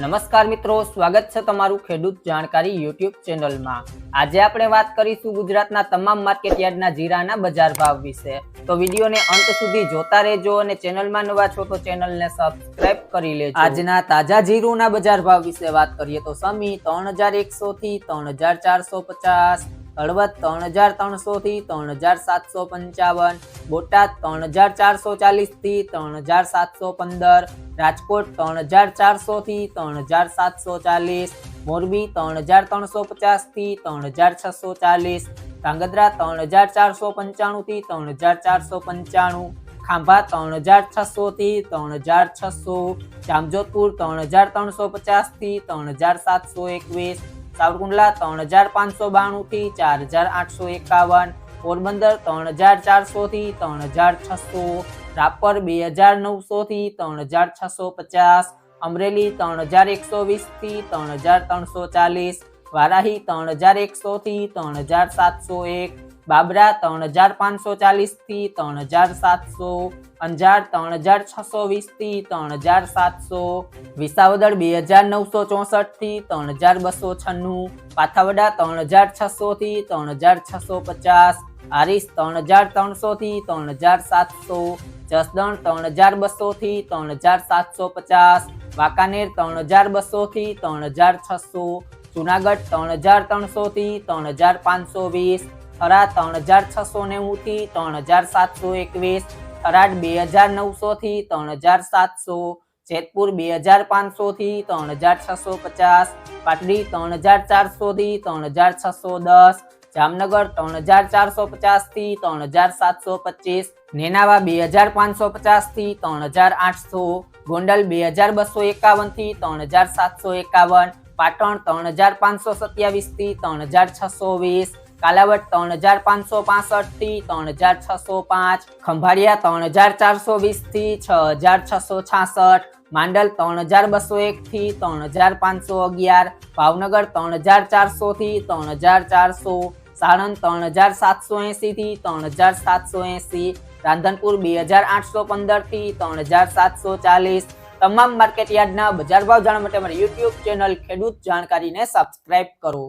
નમસ્કાર મિત્રો, સ્વાગત છે તમારું ખેડૂત જાણકારી યુટ્યુબ ચેનલમાં. આજે આપણે વાત કરીશું ગુજરાતના તમામ માર્કેટયાર્ડના જીરાના બજાર ભાવ વિશે. તો વિડીયોને અંત સુધી જોતા રહેજો અને ચેનલમાં નવા છો તો ચેનલને સબસ્ક્રાઇબ કરી લેજો. આજના તાજા જીરુના બજાર ભાવ વિશે વાત કરીએ તો સમી ત્રણ હજાર એકસો થી ત્રણ હજાર ચારસો પચાસ હળવદ ત્રણ હજાર ત્રણસો થી ત્રણ હજાર સાતસો પંચાવન, બોટાદ ત્રણ હજાર ચારસો ચાલીસથી ત્રણ હજાર સાતસો પંદર, રાજકોટ ત્રણ હજાર ચારસો થી ત્રણ હજાર સાતસો ચાલીસ, મોરબી ત્રણ હજાર ત્રણસો પચાસથી ત્રણ હજાર છસો ચાલીસ ધ્રાંગધ્રા ત્રણ હજાર ચારસો પંચાણું થી ત્રણ હજાર ચારસો પંચાણું, ખાંભા ત્રણ હજાર છસો થી ત્રણ હજાર છસો, જામજોધપુર ત્રણ હજાર ત્રણસો પચાસથી ત્રણ હજાર સાતસો એકવીસ સાવરકુંડલા ત્રણ હજાર પાંચસો બાણું થી ચાર હજાર આઠસો એકાવન, પોરબંદર ત્રણ હજાર ચારસો થી ત્રણ હજાર છસો, રાપર બે હજાર નવસો થી ત્રણ હજાર છસો પચાસ, અમરેલી ત્રણ હજાર એકસો વીસથી ત્રણ હજાર ત્રણસો ચાલીસ, વારાહી ત્રણ હજાર એકસો થી ત્રણ હજાર સાતસો એક બાબરા ત્રણ હજાર પાંચસો ચાલીસથી ત્રણ હજાર સાતસો અંજાર ત્રણ હજાર છસો વીસથી ત્રણ હજાર સાતસો વિસાવદર બે હજાર નવસો ચોસઠથી ત્રણ હજાર બસો છન્નું પાથાવડા ત્રણ હજાર છસો થી ત્રણ હજાર છસો પચાસ આરીસ ત્રણ હજાર ત્રણસો થી ત્રણ હજાર સાતસો જસદણ ત્રણ હજાર બસો થી ત્રણ હજાર સાતસો પચાસ વાંકાનેર ત્રણ હજાર બસો થી ત્રણ હજાર છસો જુનાગઢ ત્રણ હજાર ત્રણસો થી ત્રણ હજાર પાંચસો વીસ થરા ત્રણ હજાર છસો નેવું થી ત્રણ હજાર સાતસો એકવીસ થરાદ બે હજાર નવસો થી ત્રણ હજાર સાતસો જેતપુર બે હજાર પાંચસો થી ત્રણ હજાર છસો પચાસ પાટડી ત્રણ હજાર ચારસો થી ત્રણ હજાર છસો દસ જામનગર ત્રણ હજાર ચારસો પચાસથી ત્રણ હજાર સાતસો પચીસ નેનાવા બે હજાર પાંચસો પચાસથી ત્રણ હજાર આઠસો, ગોંડલ બે હજાર બસો એકાવનથી ત્રણ હજાર સાતસો એકાવન પાટણ ત્રણ હજાર પાંચસો સત્યાવીસથી ત્રણ હજાર છસો વીસ કાલાવડ ત્રણ હજાર પાંચસો પાસઠથી ત્રણ હજાર છસો પાંચ ખંભાળિયા ત્રણ હજાર ચારસો વીસથી છ હજાર છસો છાસઠ માંડલ ત્રણ હજાર બસો એક થી ત્રણ હજાર પાંચસો અગિયાર ભાવનગર ત્રણ હજાર ચારસો થી ત્રણ હજાર ચારસો સાણંદ ત્રણ હજાર સાતસો એંસી થી ત્રણ હજાર સાતસો એંસી રાંધનપુર બે હજાર આઠસો પંદરથી ત્રણ હજાર સાતસો ચાલીસ તમામ માર્કેટ યાર્ડના બજાર ભાવ જાણવા માટે અમારી યુટ્યુબ ચેનલ ખેડૂત જાણકારીને સબસ્ક્રાઇબ કરો